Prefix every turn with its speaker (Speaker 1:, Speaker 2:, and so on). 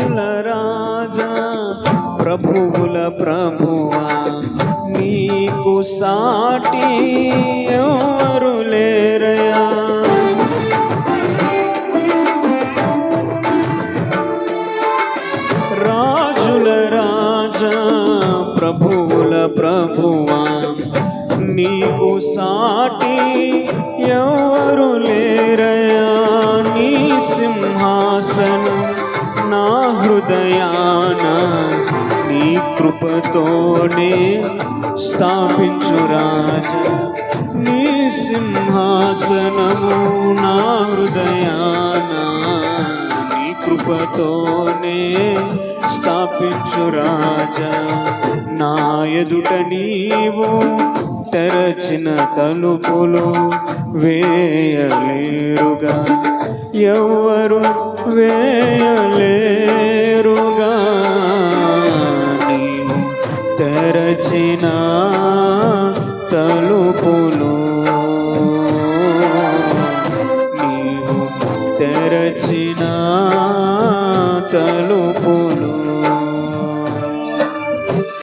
Speaker 1: రాజుల రాజా ప్రభువుల ప్రభువా నీకు సాటి ఎవరు లేరయా రాజుల రాజా ప్రభువుల ప్రభువా నీకు సాటి ఎవరు లేరయా నీ సింహాసనం నా హృదయాన నీ కృపతోనే స్థాపించు రాజా. నీ సింహాసనము నా హృదయాన నీ కృపతోనే స్థాపించు రాజా. నా ఎదుట నీవు తెరచిన తలుపులు వేయలేరుగా. ఎవరు వేయ తెరచిన తలుపులు. నీవు తెరచిన తలుపులు.